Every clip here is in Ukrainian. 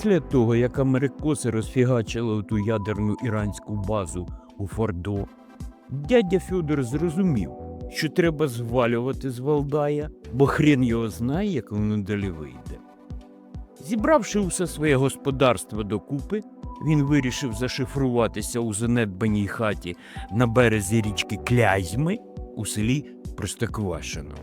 Після того, як америкоси розфігачили ту ядерну іранську базу у Фордо, дядя Фьодор зрозумів, що треба звалювати з Валдая, бо хрен його знає, як воно далі вийде. Зібравши усе своє господарство докупи, він вирішив зашифруватися у занедбаній хаті на березі річки Клязьми у селі Простоквашино.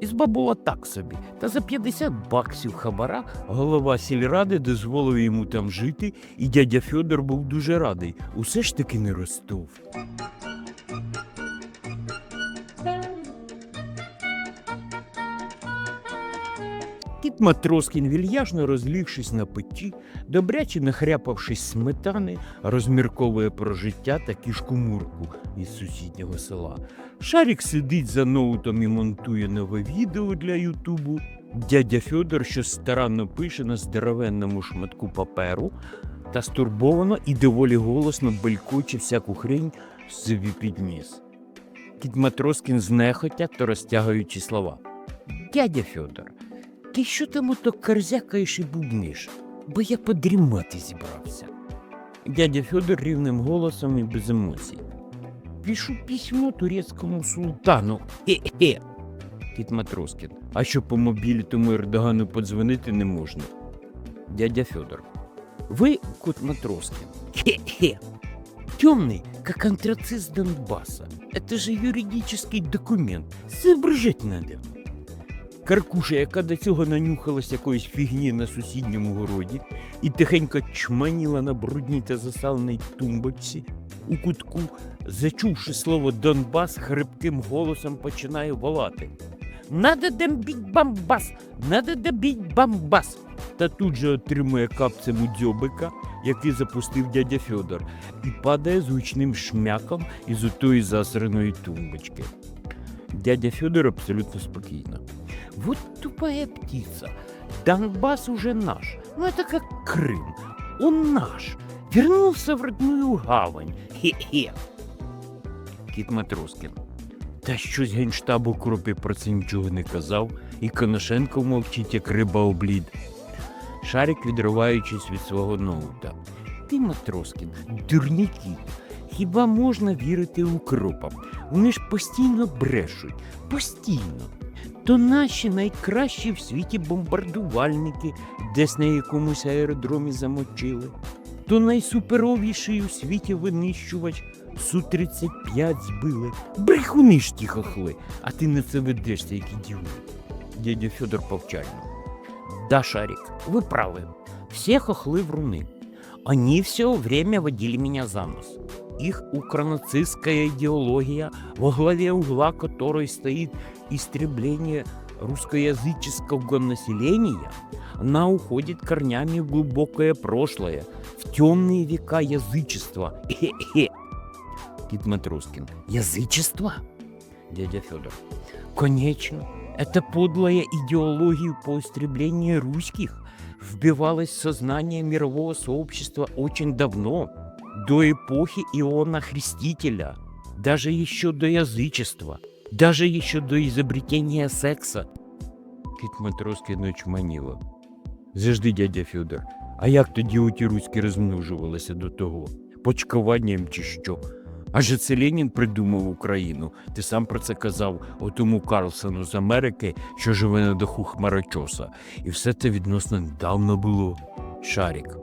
Ізба була так собі, та за 50 баксів хабара голова сільради дозволив йому там жити, і дядя Фьодор був дуже радий. Усе ж таки не Ростов. Матроскін, вільяжно розлігшись на печі, добряче нахряпавшись сметани, розмірковує про життя та кішку Мурку із сусіднього села. Шарік сидить за ноутом і монтує нове відео для Ютубу. Дядя Фьодор щось старанно пише на здоровенному шматку паперу та стурбовано і доволі голосно белькоче всяку хрень собі підніс. Кіт Матроскін знехотя то розтягуючи слова. Дядя Фьодор, ти що там ото корзякаєш і бубниш? Бо я подрімати зібрався. Дядя Фьодор рівним голосом і без емоцій. Пишу письмо турецькому султану. Хе-хе. Кіт Матроскін. А що по мобілі тому Ердогану подзвонити не можна? Дядя Федор. Вы, кот Матроскин, хе-хе, темный, как антрацит Донбасса. Это же юридический документ. Соображать надо. Каркуша, яка до цього нанюхалась якоїсь фігні на сусідньому городі і тихенько чманіла на брудній та засаленій тумбочці у кутку, зачувши слово Донбас, хрипким голосом починає волати. Надо дембіть бамбас! Надо добіть бамбас! Та тут же отримує капцем у дзьобика, який запустив дядя Фьодор, і падає звучним шмяком із отої засраної тумбочки. Дядя Федор абсолютно спокійно. Вот тупая птица. Донбасс уже наш. Ну, это как Крым. Он наш. Вернулся в родную гавань. Хе-хе. Кіт Матроскін. Та щось генштабу кропі про це нічого не казав, і Коношенко мовчить, як риба облід. Шарик, відриваючись від свого ноута. Ти, Матроскін, дурний. Хіба можна вірити укропам? Вони ж постійно брешуть. Постійно То наші найкращі в світі бомбардувальники десь на якомусь аеродромі замочили, то найсуперовіший у світі винищувач Су-35 збили. Брехуни ж ті хохли, а ти на це ведешся, як ідіот. Дядя Федор повчально. Да, Шарик, вы правы. Все хохлы вруны. Они все время водили меня за нос. Их укронацистская идеология, во главе угла которой стоит истребление русскоязыческого населения, она уходит корнями в глубокое прошлое, в темные века язычества. Хе-хе. Кит Матроскин. Язычество? Дядя Федор. Конечно. Эта подлая идеология по истреблению русских вбивалась в сознание мирового сообщества очень давно, до эпохи Иоанна Христителя, даже еще до язычества, даже еще до изобретения секса. Кіт Матроскін очманіло. Завжди, дядя Федор, а як тоді оті руські розмножувалися до того? Почкуванням чи що? Адже це Ленін придумав Україну. Ти сам про це казав отому Карлсону з Америки, що живе на даху хмарочоса. І все це відносно недавно було. Шарік.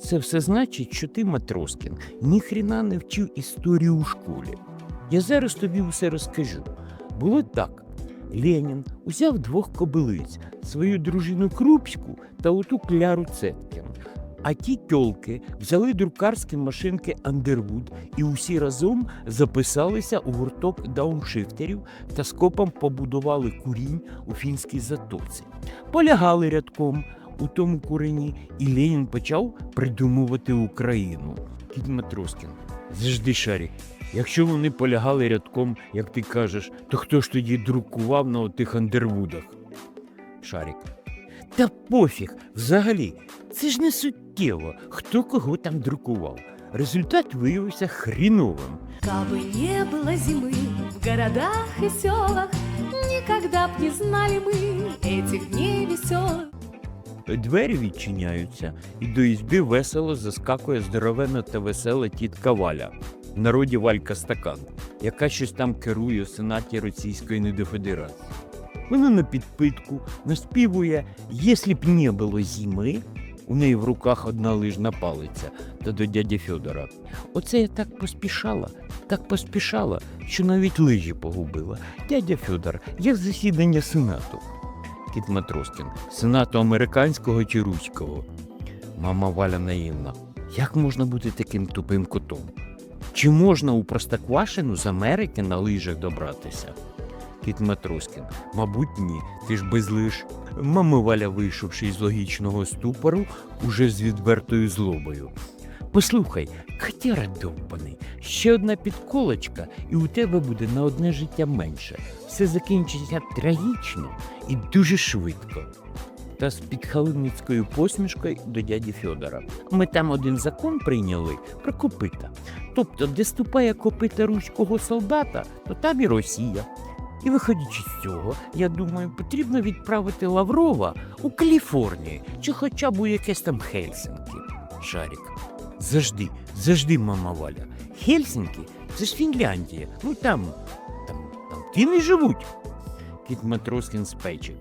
Це все значить, що ти, Матроскін, ніхрена не вчив історію у школі. Я зараз тобі все розкажу. Було так. Ленін узяв двох кобилиць, свою дружину Крупську та оту Кляру Цеткін. А ті тьолки взяли друкарські машинки Андервуд і усі разом записалися у гурток дауншифтерів та скопом побудували курінь у фінській затоці. Полягали рядком у тому курені, і Ленін почав придумувати Україну. Кіт Матроскін. Завжди шарик. Якщо вони полягали рядком, як ти кажеш, то хто ж тоді друкував на отих андервудах? Шарик. Та пофіг, взагалі, це ж не суттєво, хто кого там друкував. Результат виявився хріновим. Кабы не было зимы в городах и селах, Никогда б не знали мы этих дней веселых. Двері відчиняються, і до ізби весело заскакує здоровенна та весела тітка Валя, в народі Валька Стакан, яка щось там керує у сенаті Російської недофедерації. Вона на підпитку наспівує «Єслі б не було зими, у неї в руках одна лижна палиця та до дяді Фьодора. Оце я так поспішала, так поспішала, що навіть лижі погубила. Дядя Фьодор, як засідання сенату. Кіт Матроскін, сенату американського чи руського. Мама Валя наївна. Як можна бути таким тупим котом? Чи можна у Простоквашину з Америки на лижах добратися? Кіт Матроскін. Мабуть, ні. Ти ж без лиж. Мама Валя, вийшовши із логічного ступору, уже з відвертою злобою. Послухай, котяра довбаний, ще одна підколочка, і у тебе буде на одне життя менше. Все закінчиться трагічно і дуже швидко. Та з підхалимницькою посмішкою до дяді Фьодора. Ми там один закон прийняли про копита. Тобто, де ступає копита руського солдата, то там і Росія. І виходячи з цього, я думаю, потрібно відправити Лаврова у Каліфорнію чи хоча б у якесь там Хельсинки. Шарик. Завжди, завжди, мама Валя. Хельсинки це ж Фінляндія. Ну там, там, там фіни живуть. Кіт Матроскін з печі.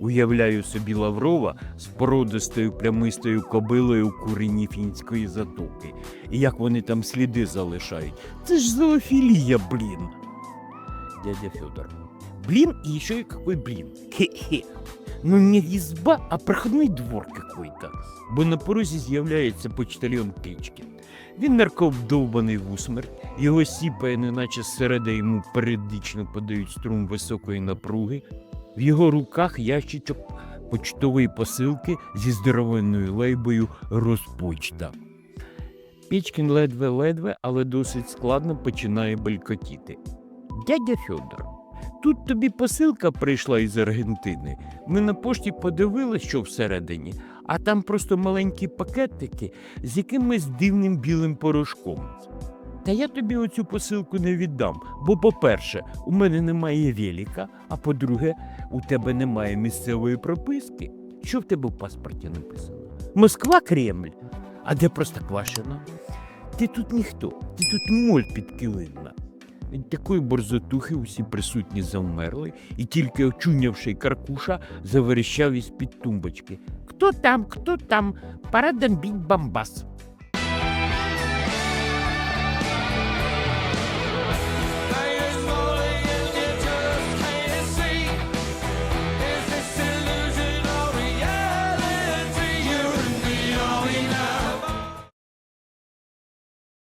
Уявляю собі Лаврова з породистою плямистою кобилою у курені фінської затоки. І як вони там сліди залишають. Це ж зоофілія, блін. Дядя Федор. Блин и еще и какой блин. Хе-хе. Ну не изба, а проходной двор какой-то. Бо на порозі з'являється почтальон Печкін. Він нарковдовбаний в усмерть, його сіпає, неначе зсереда йому періодично подають струм високої напруги. В його руках ящичок почтової посилки зі здоровенною лейбою Розпочта. Печкін ледве-ледве, але досить складно починає белькотіти. Дядя Фьодор, тут тобі посилка прийшла із Аргентини. Ми на пошті подивилися, що всередині, а там просто маленькі пакетики з якимось дивним білим порошком. Та я тобі оцю посилку не віддам, бо, по-перше, у мене немає веліка, а по-друге, у тебе немає місцевої прописки. Що в тебе в паспорті написано? Москва Кремль. А де Простоквашино? Ти тут ніхто, ти тут моль підкилинна. Від такої борзотухи усі присутні завмерли, і тільки очунявши каркуша заверещав із-під тумбочки. Хто там, хто там? Пора Бамбас.